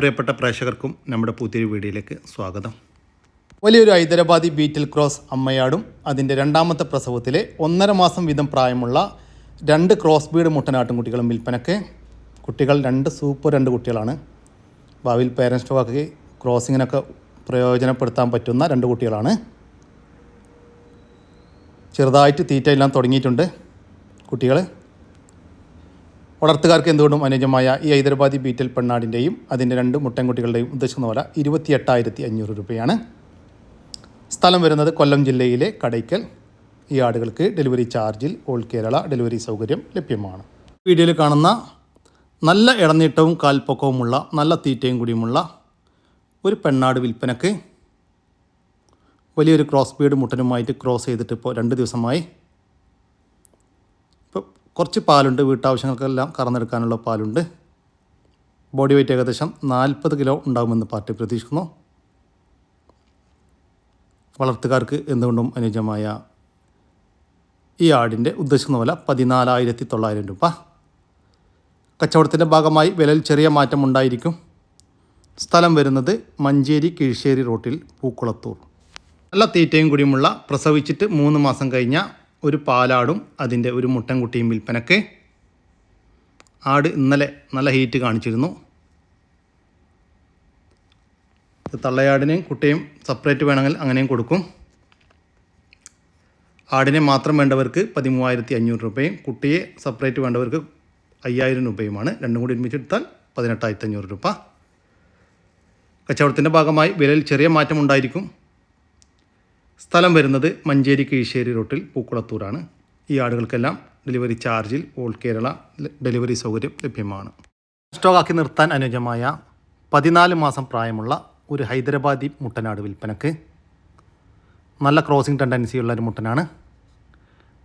പ്രിയപ്പെട്ട പ്രേക്ഷകർക്കും നമ്മുടെ പുതിയൊരു വീഡിയോയിലേക്ക് സ്വാഗതം. വലിയൊരു ഹൈദരാബാദി ബീറ്റിൽ ക്രോസ് അമ്മയാടും അതിന്റെ രണ്ടാമത്തെ പ്രസവത്തിലെ ഒന്നര മാസം വീതം പ്രായമുള്ള രണ്ട് ക്രോസ് ബീഡ് മുട്ടനാട്ടും കുട്ടികളും വിൽപ്പനക്ക്. കുട്ടികൾ രണ്ട് സൂപ്പർ രണ്ട് കുട്ടികളാണ്. ഭാവിയിൽ പേരൻസ് സ്റ്റോക്ക് ക്രോസിങ്ങിനൊക്കെ പ്രയോജനപ്പെടുത്താൻ പറ്റുന്ന രണ്ട് കുട്ടികളാണ്. ചെറുതായിട്ട് തീറ്റയെല്ലാം തുടങ്ങിയിട്ടുണ്ട് കുട്ടികൾ വളർത്തുകാർക്ക് എന്തുകൊണ്ടും അനുയോജ്യമായ ഈ ഹൈദരാബാദി ബീറ്റൽ പെണ്ണാടിന്റെയും അതിന്റെ രണ്ട് മുട്ടൻകുട്ടികളുടെയും ഉദ്ദേശിക്കുന്ന വില ഇരുപത്തി എട്ടായിരത്തി അഞ്ഞൂറ് രൂപയാണ്. സ്ഥലം വരുന്നത് കൊല്ലം ജില്ലയിലെ കടയ്ക്കൽ. ഈ ആടുകൾക്ക് ഡെലിവറി ചാർജിൽ ഓൾ കേരള ഡെലിവറി സൗകര്യം ലഭ്യമാണ്. വീഡിയോയിൽ കാണുന്ന നല്ല ഇടനീട്ടവും കാൽപ്പൊക്കവുമുള്ള നല്ല തീറ്റയും കൂടിയുമുള്ള ഒരു പെണ്ണാട് വിൽപ്പനക്ക് വലിയൊരു ക്രോസ് ബീഡ് മുട്ടനുമായിട്ട് ക്രോസ് ചെയ്തിട്ട് ഇപ്പോൾ രണ്ട് ദിവസമായി കുറച്ച് പാലുണ്ട് വീട്ടാവശ്യങ്ങൾക്കെല്ലാം കറന്നെടുക്കാനുള്ള പാലുണ്ട്. ബോഡി വെയിറ്റ് ഏകദേശം നാൽപ്പത് കിലോ ഉണ്ടാകുമെന്ന് പാർട്ടി പ്രതീക്ഷിക്കുന്നു. വളർത്തുകാർക്ക് എന്തുകൊണ്ടും അനുയോജ്യമായ ഈ ആടിന്റെ ഉദ്ദേശിക്കുന്ന വില പതിനാലായിരത്തി തൊള്ളായിരം രൂപ. കച്ചവടത്തിന്റെ ഭാഗമായി വിലയിൽ ചെറിയ മാറ്റം ഉണ്ടായിരിക്കും. സ്ഥലം വരുന്നത് മഞ്ചേരി കീഴ്ശ്ശേരി റോട്ടിൽ പൂക്കുളത്തൂർ. നല്ല തീറ്റയും കൂടിയുമുള്ള പ്രസവിച്ചിട്ട് മൂന്ന് മാസം കഴിഞ്ഞ ഒരു പാലാടും അതിന്റെ ഒരു മുട്ടൻ കുട്ടിയും വിൽപ്പനക്ക്. ആട് ഇന്നലെ നല്ല ഹീറ്റ് കാണിച്ചിരുന്നു. തള്ളയാടിനെയും കുട്ടിയും സെപ്പറേറ്റ് വേണമെങ്കിൽ അങ്ങനെയും കൊടുക്കും. ആടിനെ മാത്രം വേണ്ടവർക്ക് പതിമൂവായിരത്തി അഞ്ഞൂറ് രൂപയും കുട്ടിയെ സെപ്പറേറ്റ് വേണ്ടവർക്ക് അയ്യായിരം രൂപയുമാണ്. രണ്ടും കൂടി ഒരുമിച്ചെടുത്താൽ പതിനെട്ടായിരത്തി അഞ്ഞൂറ് രൂപ. കച്ചവടത്തിന്റെ ഭാഗമായി വിലയിൽ ചെറിയ മാറ്റം ഉണ്ടായിരിക്കും. സ്ഥലം വരുന്നത് മഞ്ചേരി കീഴ്ശ്ശേരി റോട്ടിൽ പൂക്കുളത്തൂരാണ്. ഈ ആടുകൾക്കെല്ലാം ഡെലിവറി ചാർജിൽ ഓൾ കേരള ഡെലിവറി സൗകര്യം ലഭ്യമാണ്. സ്റ്റോക്കാക്കി നിർത്താൻ അനുയോജ്യമായ പതിനാല് മാസം പ്രായമുള്ള ഒരു ഹൈദരാബാദി മുട്ടനാട് വിൽപ്പനക്ക് നല്ല ക്രോസിംഗ് ടെൻഡൻസിയുള്ള ഒരു മുട്ടനാണ്.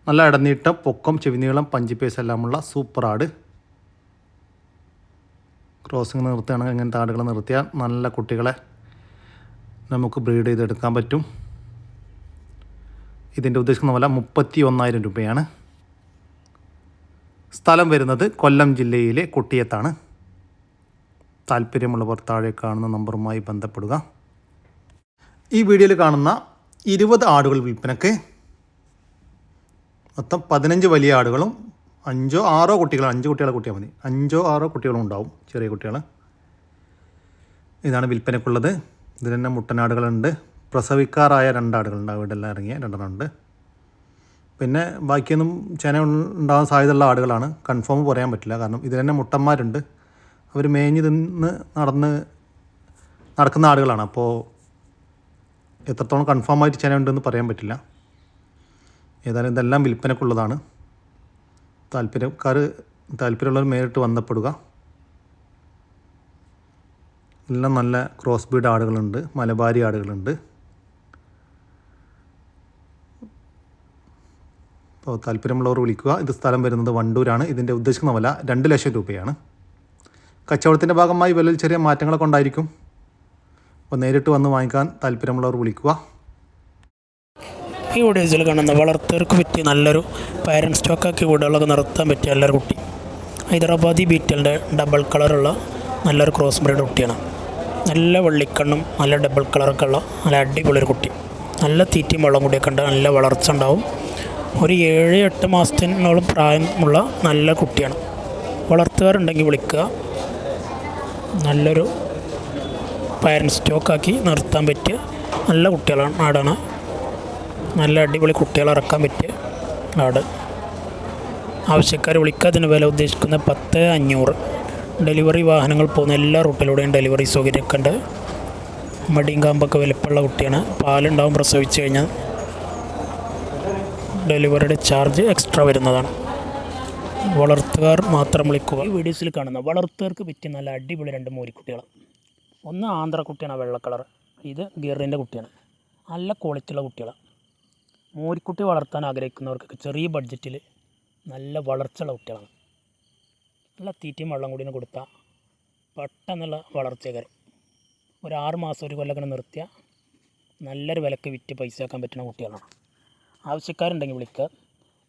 നല്ല ഇടനീട്ടം പൊക്കം ചെവിനീളം പഞ്ചിപ്പേസ് എല്ലാമുള്ള സൂപ്പർ ആട്. ക്രോസിംഗ് നിർത്തുകയാണെങ്കിൽ ഇങ്ങനത്തെ ആടുകൾ നിർത്തിയാൽ നല്ല കുട്ടികളെ നമുക്ക് ബ്രീഡ് ചെയ്തെടുക്കാൻ പറ്റും. ഇതിന്റെ ഉദ്ദേശിക്കുന്ന വില മുപ്പത്തി ഒന്നായിരം രൂപയാണ്. സ്ഥലം വരുന്നത് കൊല്ലം ജില്ലയിലെ കുട്ടിയത്താണ്. താല്പര്യമുള്ളവർ താഴെ കാണുന്ന നമ്പറുമായി ബന്ധപ്പെടുക. ഈ വീഡിയോയിൽ കാണുന്ന ഇരുപത് ആടുകൾ വിൽപ്പനക്ക് മൊത്തം പതിനഞ്ച് വലിയ ആടുകളും അഞ്ചോ ആറോ കുട്ടികൾ അഞ്ച് കുട്ടികളെ കുട്ടിയാൽ മതി. അഞ്ചോ ആറോ കുട്ടികളും ഉണ്ടാവും. ചെറിയ കുട്ടികൾ ഇതാണ് വിൽപ്പനക്കുള്ളത്. ഇതിൽ തന്നെ മുട്ടനാടുകളുണ്ട്. പ്രസവിക്കാറായ രണ്ടാടുകൾ അവിടെ എല്ലാം ഇറങ്ങിയ രണ്ടെണ്ണമുണ്ട്. പിന്നെ ബാക്കിയൊന്നും ചേന ഉണ്ടാകാൻ സാധ്യതയുള്ള ആടുകളാണ്. കൺഫേം പറയാൻ പറ്റില്ല. കാരണം ഇതിൽ തന്നെ മുട്ടന്മാരുണ്ട്. അവർ മേഞ്ഞ് തിന്ന് നടന്ന് നടക്കുന്ന ആടുകളാണ്. അപ്പോൾ എത്രത്തോളം കൺഫേം ആയിട്ട് ചേന ഉണ്ടെന്ന് പറയാൻ പറ്റില്ല. ഏതായാലും ഇതെല്ലാം വിൽപ്പനക്കുള്ളതാണ്. താല്പര്യക്കാർ താല്പര്യമുള്ളവർ നേരിട്ട് ബന്ധപ്പെടുക എല്ലാം നല്ല ക്രോസ് ബീഡ് ആടുകളുണ്ട്. മലബാരി ആടുകളുണ്ട്. അപ്പോൾ താല്പര്യമുള്ളവർ വിളിക്കുക. ഇത് സ്ഥലം വരുന്നത് വണ്ടൂരാണ്. ഇതിന്റെ ഉദ്ദേശിക്കുന്ന വില രണ്ട് ലക്ഷം രൂപയാണ്. കച്ചവടത്തിന്റെ ഭാഗമായി വിലയിൽ ചെറിയ മാറ്റങ്ങളൊക്കെ ഉണ്ടായിരിക്കും. അപ്പോൾ നേരിട്ട് വന്ന് വാങ്ങിക്കാൻ താല്പര്യമുള്ളവർ വിളിക്കുക. ഈ വീഡിയോസിൽ കാണുന്ന വളർത്തവർക്ക് പറ്റിയ നല്ലൊരു പാരന്റ് സ്റ്റോക്കാക്കി വീടുകളൊക്കെ നിർത്താൻ പറ്റിയ നല്ലൊരു കുട്ടി. ഹൈദരാബാദി ബീറ്റലിന്റെ ഡബിൾ കളറുള്ള നല്ലൊരു ക്രോസ് ബ്രീഡ് കുട്ടിയാണ്. നല്ല വെള്ളിക്കണ്ണും നല്ല ഡബിൾ കളറൊക്കെ ഉള്ള നല്ല അടിപൊളി ഒരു കുട്ടി. നല്ല തീറ്റയും വെള്ളം കൂടിയൊക്കെ ഉണ്ട്. നല്ല വളർച്ച ഉണ്ടാവും. ഒരു ഏഴ് എട്ട് മാസത്തിനോളം പ്രായമുള്ള നല്ല കുട്ടിയാണ്. വളർത്തുകാരുണ്ടെങ്കിൽ വിളിക്കുക. നല്ലൊരു പാരൻസ് സ്റ്റോക്കാക്കി നിർത്താൻ പറ്റിയ നല്ല കുട്ടികളാണ് ആടാണ് നല്ല അടിപൊളി കുട്ടികളെ ഇറക്കാൻ പറ്റിയ ആട് ആവശ്യക്കാർ വിളിക്കുക. അതിന് വില ഉദ്ദേശിക്കുന്ന പത്ത് അഞ്ഞൂറ്. ഡെലിവറി വാഹനങ്ങൾ പോകുന്ന എല്ലാ റൂട്ടിലൂടെയും ഡെലിവറി സൗകര്യമൊക്കെ ഉണ്ട്. മടിയും കാമ്പൊക്കെ വലിപ്പമുള്ള കുട്ടിയാണ്. പാലുണ്ടാവും പ്രസവിച്ച് കഴിഞ്ഞാൽ ഡെലിവറിയുടെ ചാർജ് എക്സ്ട്രാ വരുന്നതാണ്. വളർത്തുകാർ മാത്രം വിളിക്കുക. ഈ വീഡിയോസിൽ കാണുന്ന വളർത്തുകാർക്ക് പറ്റിയ നല്ല അടിപൊളി രണ്ട് മോരിക്കുട്ടികൾ ഒന്ന് ആന്ധ്ര കുട്ടിയാണ് വെള്ള കളർ. ഇത് ഗിറിന്റെ കുട്ടിയാണ്. നല്ല ക്വാളിറ്റിയുള്ള കുട്ടികളാണ് മോരിക്കുട്ടി വളർത്താൻ ആഗ്രഹിക്കുന്നവർക്കൊക്കെ ചെറിയ ബഡ്ജറ്റിൽ നല്ല വളർച്ചയുള്ള കുട്ടികളാണ്. നല്ല തീറ്റയും വെള്ളം കൂടിയും കൊടുത്താൽ പെട്ടെന്നുള്ള വളർച്ചകരം ഒരു ആറ് മാസം ഒരു കൊല്ലങ്ങനെ നിർത്തിയാൽ നല്ലൊരു വിലക്ക് വിറ്റ് പൈസ ആക്കാൻ പറ്റുന്ന കുട്ടികളാണ്. ആവശ്യക്കാരുണ്ടെങ്കിൽ വിളിക്കുക.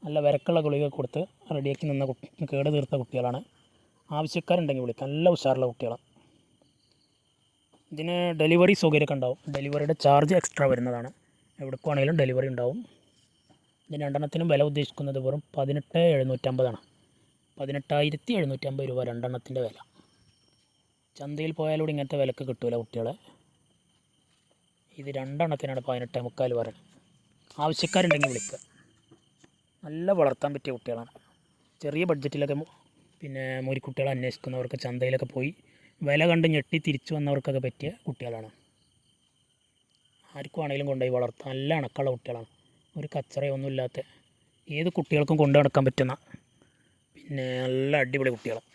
നല്ല വരക്കുള്ള ഗുളിക കൊടുത്ത് റെഡിയാക്കി നിന്ന കേട് തീർത്ത കുട്ടികളാണ്. ആവശ്യക്കാരുണ്ടെങ്കിൽ വിളിക്കുക. നല്ല ഉഷാറുള്ള കുട്ടികളാണ്. ഇതിന് ഡെലിവറി സൗകര്യമൊക്കെ ഉണ്ടാവും. ഡെലിവറിയുടെ ചാർജ് എക്സ്ട്രാ വരുന്നതാണ്. എവിടെ വേണമെങ്കിലും ഡെലിവറി ഉണ്ടാവും. ഇതിന് രണ്ടെണ്ണത്തിനും വില ഉദ്ദേശിക്കുന്നത് വെറും പതിനെട്ട് എഴുന്നൂറ്റമ്പതാണ്. പതിനെട്ടായിരത്തി എഴുന്നൂറ്റമ്പത് രൂപ രണ്ടെണ്ണത്തിന്റെ വില. ചന്തയിൽ പോയാലൂടെ ഇങ്ങനത്തെ വിലക്ക് കിട്ടൂല കുട്ടികളെ. ഇത് രണ്ടെണ്ണത്തിനാണ് പതിനെട്ട് മുക്കാൽ പറയുന്നത് ആവശ്യക്കാരുണ്ടെങ്കിൽ വിളിക്കുക. നല്ല വളർത്താൻ പറ്റിയ കുട്ടികളാണ്. ചെറിയ ബഡ്ജറ്റിലൊക്കെ പിന്നെ മുരിക്കുട്ടികളെ അന്വേഷിക്കുന്നവർക്ക് ചന്തയിലൊക്കെ പോയി വില കണ്ട് ഞെട്ടി തിരിച്ചു വന്നവർക്കൊക്കെ പറ്റിയ കുട്ടികളാണ്. ആർക്കും ആണെങ്കിലും കൊണ്ടുപോയി വളർത്താം. നല്ല അണക്കുള്ള കുട്ടികളാണ്. ഒരു കച്ചറയൊന്നും ഇല്ലാത്ത ഏത് കുട്ടികൾക്കും കൊണ്ടു നടക്കാൻ പറ്റുന്ന പിന്നെ നല്ല അടിപൊളി കുട്ടികളാണ്.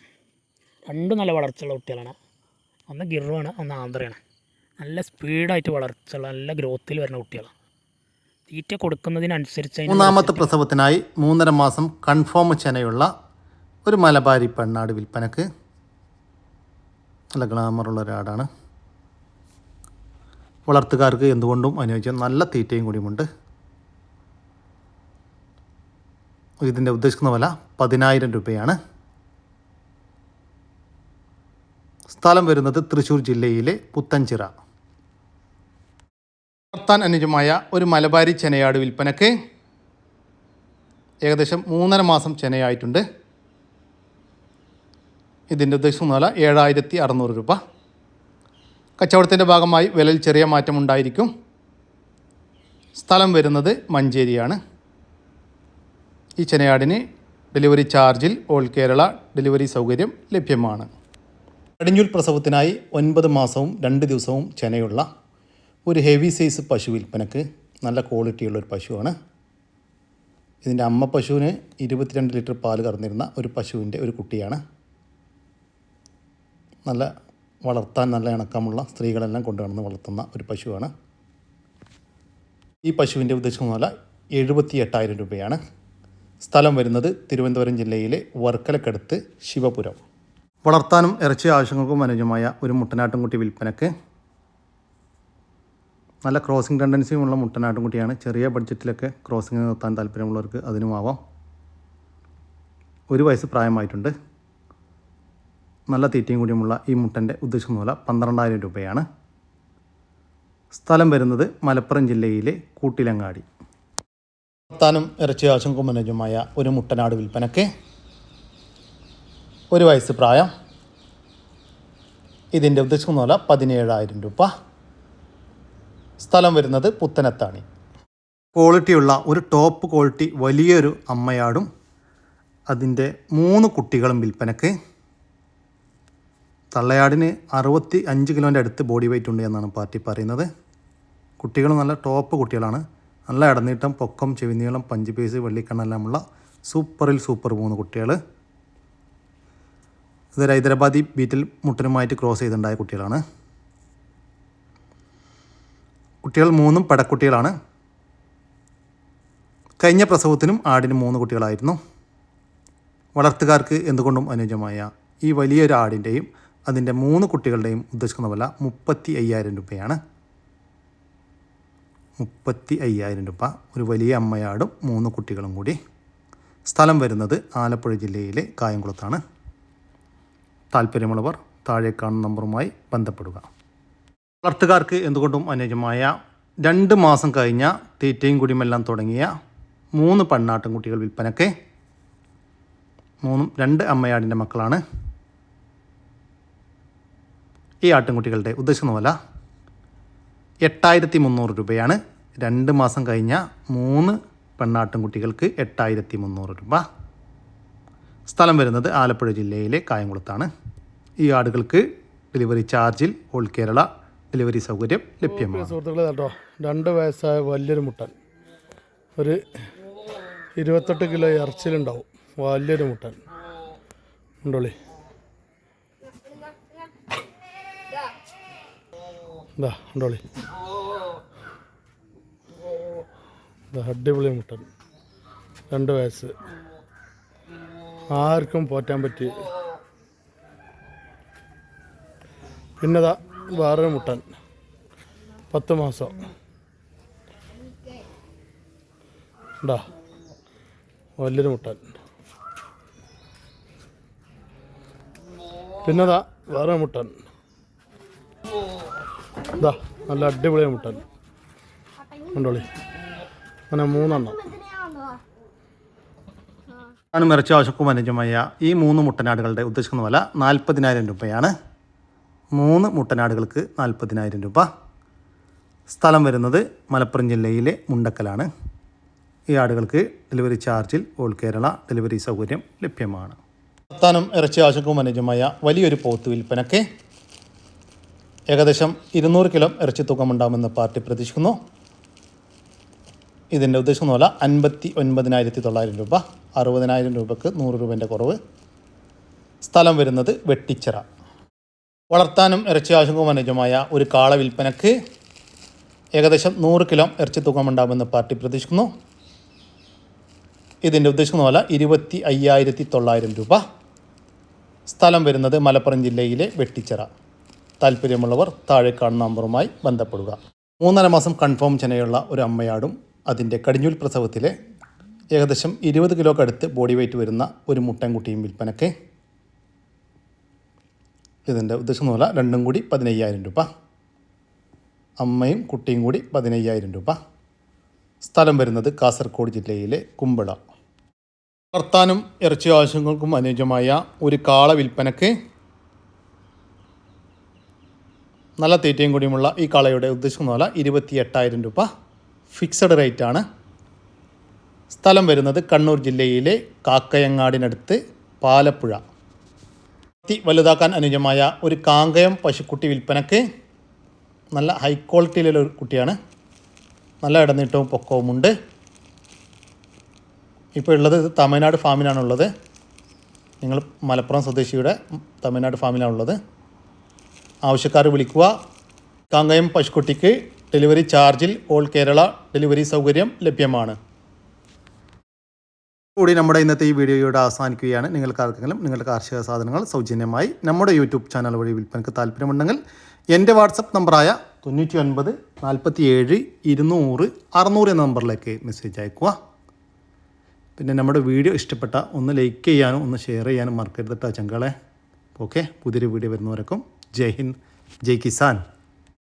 രണ്ടും നല്ല വളർച്ചയുള്ള കുട്ടികളാണ്. ഒന്ന് ഗിറുവാണ് ഒന്ന് ആന്ധ്രയാണ്. നല്ല സ്പീഡായിട്ട് വളർച്ചയുള്ള നല്ല ഗ്രോത്തിൽ വരുന്ന കുട്ടികളാണ്. തീറ്റ കൊടുക്കുന്നതിനനുസരിച്ച് മൂന്നാമത്തെ പ്രസവത്തിനായി മൂന്നര മാസം കൺഫേം ചെനയുള്ള ഒരു മലബാരി പെണ്ണാട് വിൽപ്പനക്ക് നല്ല ഗ്ലാമറുള്ള ഒരാടാണ്. വളർത്തുകാർക്ക് എന്തുകൊണ്ടും അനുയോജ്യം നല്ല തീറ്റയും കൂടിയുമുണ്ട്. ഇതിന്റെ ഉദ്ദേശിക്കുന്ന വില പതിനായിരം രൂപയാണ്. സ്ഥലം വരുന്നത് തൃശ്ശൂർ ജില്ലയിലെ പുത്തൻചിറ. വളർത്താൻ അനുജമായ ഒരു മലബാരി ചെനയാട് വിൽപ്പനക്ക് ഏകദേശം മൂന്നര മാസം ചെനയായിട്ടുണ്ട്. ഇതിന്റെ ഉദ്ദേശം വില ഏഴായിരത്തി അറുന്നൂറ് രൂപ. കച്ചവടത്തിന്റെ ഭാഗമായി വിലയിൽ ചെറിയ മാറ്റമുണ്ടായിരിക്കും സ്ഥലം വരുന്നത് മഞ്ചേരിയാണ്. ഈ ചെനയാടിന് ഡെലിവറി ചാർജിൽ ഓൾ കേരള ഡെലിവറി സൗകര്യം ലഭ്യമാണ്. കടിഞ്ഞൂൽ പ്രസവത്തിനായി ഒൻപത് മാസവും രണ്ട് ദിവസവും ചെനയുള്ള ഒരു ഹെവി സൈസ് പശു വിൽപ്പനക്ക് നല്ല ക്വാളിറ്റിയുള്ള ഒരു പശുവാണ്. ഇതിന്റെ അമ്മ പശുവിന് ഇരുപത്തിരണ്ട് ലിറ്റർ പാൽ കറന്നിരുന്ന ഒരു പശുവിന്റെ ഒരു കുട്ടിയാണ്. നല്ല വളർത്താൻ നല്ല ഇണക്കമുള്ള സ്ത്രീകളെല്ലാം കൊണ്ടുവന്ന് വളർത്തുന്ന ഒരു പശുവാണ്. ഈ പശുവിന്റെ ഉദ്ദേശം വില എഴുപത്തി എട്ടായിരം രൂപയാണ്. സ്ഥലം വരുന്നത് തിരുവനന്തപുരം ജില്ലയിലെ വർക്കലക്കടുത്ത് ശിവപുരം. വളർത്താനും ഇറച്ചി ആവശ്യങ്ങൾക്കും അനുജമായ ഒരു മുട്ടനാട്ടുംകുട്ടി വിൽപ്പനക്ക് നല്ല ക്രോസിംഗ് ടെൻഡൻസിയുമുള്ള മുട്ടനാട്ടുംകുട്ടിയാണ് ചെറിയ ബഡ്ജറ്റിലൊക്കെ ക്രോസിംഗ് നിർത്താൻ താല്പര്യമുള്ളവർക്ക് അതിനുമാവാം ഒരു വയസ്സ് പ്രായമായിട്ടുണ്ട്. നല്ല തീറ്റയും കൂടിയുമുള്ള ഈ മുട്ടന്റെ ഉദ്ദേശം മൂല പന്ത്രണ്ടായിരം രൂപയാണ്. സ്ഥലം വരുന്നത് മലപ്പുറം ജില്ലയിലെ കൂട്ടിലങ്ങാടി. വളർത്താനും ഇറച്ചി ആശം കുമ്മനജുമായ ഒരു മുട്ടനാട് വിൽപ്പനക്ക് ഒരു വയസ്സ് പ്രായം. ഇതിന്റെ ഉദ്ദേശം മൂല പതിനേഴായിരം രൂപ. സ്ഥലം വരുന്നത് പുത്തനത്താണി. ക്വാളിറ്റിയുള്ള ഒരു ടോപ്പ് ക്വാളിറ്റി വലിയൊരു അമ്മയാടും അതിന്റെ മൂന്ന് കുട്ടികളും വിൽപ്പനക്ക്. തള്ളയാടിന് അറുപത്തി അഞ്ച് കിലോന്റെ അടുത്ത് ബോഡി വെയിറ്റ് ഉണ്ട് എന്നാണ് പാർട്ടി പറയുന്നത്. കുട്ടികൾ നല്ല ടോപ്പ് കുട്ടികളാണ്. നല്ല ഇടനീട്ടം പൊക്കം ചെവിനീളം പഞ്ച് പീസ് വെള്ളിക്കണ്ണെല്ലാമുള്ള സൂപ്പറിൽ സൂപ്പർ മൂന്ന് കുട്ടികൾ ഇത് ഹൈദരാബാദി ബീറ്റിൽ മുട്ടനുമായിട്ട് ക്രോസ് ചെയ്തുണ്ടായ കുട്ടികളാണ്. കുട്ടികൾ മൂന്നും പടക്കുട്ടികളാണ്. കഴിഞ്ഞ പ്രസവത്തിനും ആടിന് മൂന്ന് കുട്ടികളായിരുന്നു. വളർത്തുകാർക്ക് എന്തുകൊണ്ടും അനുയോജ്യമായ ഈ വലിയൊരു ആടിന്റെയും അതിന്റെ മൂന്ന് കുട്ടികളുടെയും ഉദ്ദേശിക്കുന്ന വില മുപ്പത്തി അയ്യായിരം രൂപയാണ്. മുപ്പത്തി അയ്യായിരം രൂപ. ഒരു വലിയ അമ്മയാടും മൂന്ന് കുട്ടികളും കൂടി. സ്ഥലം വരുന്നത് ആലപ്പുഴ ജില്ലയിലെ കായംകുളത്താണ്. താല്പര്യമുള്ളവർ താഴെ കാണുന്ന നമ്പറുമായി ബന്ധപ്പെടുക. വളർത്തുകാർക്ക് എന്തുകൊണ്ടും അനുയോജ്യമായ രണ്ട് മാസം കഴിഞ്ഞ തീറ്റയും കുടിയുമെല്ലാം തുടങ്ങിയ മൂന്ന് പെണ്ണാട്ടും കുട്ടികൾ വിൽപ്പനക്ക് മൂന്നും രണ്ട് അമ്മയാടിന്റെ മക്കളാണ്. ഈ ആട്ടിൻകുട്ടികളുടെ ഉദ്ദേശിക്കുന്ന വില എട്ടായിരത്തി മുന്നൂറ് രൂപയാണ്. രണ്ട് മാസം കഴിഞ്ഞ മൂന്ന് പെണ്ണാട്ടിൻകുട്ടികൾക്ക് എട്ടായിരത്തി മുന്നൂറ് രൂപ. സ്ഥലം വരുന്നത് ആലപ്പുഴ ജില്ലയിലെ കായംകുളത്താണ്. ഈ ആടുകൾക്ക് ഡെലിവറി ചാർജിൽ ഓൾ കേരള ഡെലിവറി സൗകര്യം ലഭ്യമാണ്. സുഹൃത്തുക്കളെ കേട്ടോ രണ്ട് വയസ്സായ വലിയൊരു മുട്ടൻ. ഒരു ഇരുപത്തെട്ട് കിലോ ഇറച്ചിലുണ്ടാവും. വലിയൊരു മുട്ടൻ. ഉണ്ടോളി? ഇതാ ഉണ്ടോളി? അടിപൊളി മുട്ടൻ. രണ്ട് വയസ്സ്. ആർക്കും പോറ്റാൻ പറ്റി പിന്നെതാ വേറൊരു മുട്ടൻ. പത്ത് മാസം. ഉണ്ടാ വലിയൊരു മുട്ടൻ. പിന്നെതാ വേറെ മുട്ടൻ. ഇതാ നല്ല അടിപൊളിയ മുട്ടൻ. ഉണ്ടോളി അങ്ങനെ മൂന്നെണ്ണം. ആണ് മിറച്ച ആവശ്യക്കും അനുജമായ ഈ മൂന്ന് മുട്ടനാടുകളുടെ ഉദ്ദേശിക്കുന്ന വില നാൽപ്പതിനായിരം രൂപയാണ്. മൂന്ന് മുട്ടനാടുകൾക്ക് നാൽപ്പതിനായിരം രൂപ. സ്ഥലം വരുന്നത് മലപ്പുറം ജില്ലയിലെ മുണ്ടക്കലാണ്. ഈ ആടുകൾക്ക് ഡെലിവറി ചാർജിൽ ഓൾ കേരള ഡെലിവറി സൗകര്യം ലഭ്യമാണ്. പത്താനം ഇറച്ചി ആവശ്യക്കും അനുജമായ വലിയൊരു പോത്ത് വിൽപ്പനയ്ക്ക് ഏകദേശം ഇരുന്നൂറ് കിലോ ഇറച്ചി തൂക്കമുണ്ടാകുമെന്ന് പാർട്ടി പ്രതീക്ഷിക്കുന്നു. ഇതിന്റെ ഉദ്ദേശം പോലെ അൻപത്തി ഒൻപതിനായിരത്തി തൊള്ളായിരം രൂപ അറുപതിനായിരം രൂപയ്ക്ക് നൂറ് രൂപേന്റെ കുറവ്. സ്ഥലം വരുന്നത് വെട്ടിച്ചിറ. വളർത്താനും ഇറച്ചി ആശങ്കവും അനുജമായ ഒരു കാള വിൽപ്പനക്ക് ഏകദേശം നൂറ് കിലോ ഇറച്ചി തൂക്കമുണ്ടാകുമെന്ന് പാർട്ടി പ്രതീക്ഷിക്കുന്നു. ഇതിന്റെ ഉദ്ദേശിക്കുന്ന പോലെ ഇരുപത്തി അയ്യായിരത്തി തൊള്ളായിരം രൂപ. സ്ഥലം വരുന്നത് മലപ്പുറം ജില്ലയിലെ വെട്ടിച്ചിറ. താല്പര്യമുള്ളവർ താഴെ കാണുന്ന നമ്പറുമായി ബന്ധപ്പെടുക. മൂന്നര മാസം കൺഫേം ചെനയുള്ള ഒരു അമ്മയാടും അതിന്റെ കടിഞ്ഞൂൽ പ്രസവത്തിലെ ഏകദേശം ഇരുപത് കിലോക്കടുത്ത് ബോഡി വെയ്റ്റ് വരുന്ന ഒരു മുട്ടൻകുട്ടിയും വിൽപ്പനയ്ക്ക് ഇതിന്റെ ഉദ്ദേശം പോലെ രണ്ടും കൂടി പതിനയ്യായിരം രൂപ. അമ്മയും കുട്ടിയും കൂടി പതിനയ്യായിരം രൂപ. സ്ഥലം വരുന്നത് കാസർഗോഡ് ജില്ലയിലെ കുമ്പള. വളർത്താനും ഇറച്ചി ആവശ്യങ്ങൾക്കും അനുയോജ്യമായ ഒരു കാള വിൽപ്പനയ്ക്ക് നല്ല തീറ്റയും കൂടിയുമുള്ള ഈ കാളയുടെ ഉദ്ദേശിക്കുന്ന പറഞ്ഞാൽ ഇരുപത്തി എട്ടായിരം രൂപ. ഫിക്സഡ് റേറ്റ് ആണ്. സ്ഥലം വരുന്നത് കണ്ണൂർ ജില്ലയിലെ കാക്കയങ്ങാടിനടുത്ത് പാലപ്പുഴ. ത്തി വലുതാക്കാൻ അനുയോജ്യമായ ഒരു കാങ്കയം പശുക്കുട്ടി വിൽപ്പനക്ക് നല്ല ഹൈ ക്വാളിറ്റിയിലുള്ള ഒരു കുട്ടിയാണ്. നല്ല ഇടനീട്ടവും പൊക്കവുമുണ്ട് ഇപ്പോൾ ഉള്ളത് ഇത് തമിഴ്നാട് ഫാമിലാണുള്ളത് നിങ്ങൾ മലപ്പുറം സ്വദേശിയുടെ തമിഴ്നാട് ഫാമിലാണുള്ളത് ആവശ്യക്കാർ വിളിക്കുക. കാങ്കയം പശുക്കുട്ടിക്ക് ഡെലിവറി ചാർജിൽ ഓൾ കേരള ഡെലിവറി സൗകര്യം ലഭ്യമാണ്. കൂടി നമ്മുടെ ഇന്നത്തെ ഈ വീഡിയോയുടെ അവസാനിക്കുകയാണ്. നിങ്ങൾക്ക് ആർക്കെങ്കിലും നിങ്ങളുടെ കാർഷിക സാധനങ്ങൾ സൗജന്യമായി നമ്മുടെ യൂട്യൂബ് ചാനൽ വഴി വിൽപ്പനക്ക് താല്പര്യമുണ്ടെങ്കിൽ എന്റെ വാട്സപ്പ് നമ്പറായ തൊണ്ണൂറ്റി ഒൻപത് നാൽപ്പത്തി ഏഴ് ഇരുന്നൂറ് അറുന്നൂറ് എന്ന നമ്പറിലേക്ക് മെസ്സേജ് അയക്കുക. പിന്നെ നമ്മുടെ വീഡിയോ ഇഷ്ടപ്പെട്ട ഒന്ന് ലൈക്ക് ചെയ്യാനും ഒന്ന് ഷെയർ ചെയ്യാനും മറക്കരുത് ചങ്കളെ. ഓക്കെ പുതിയൊരു വീഡിയോ വരുന്നവരക്കും ജയ് ഹിന്ദ് ജയ് കിസാൻ.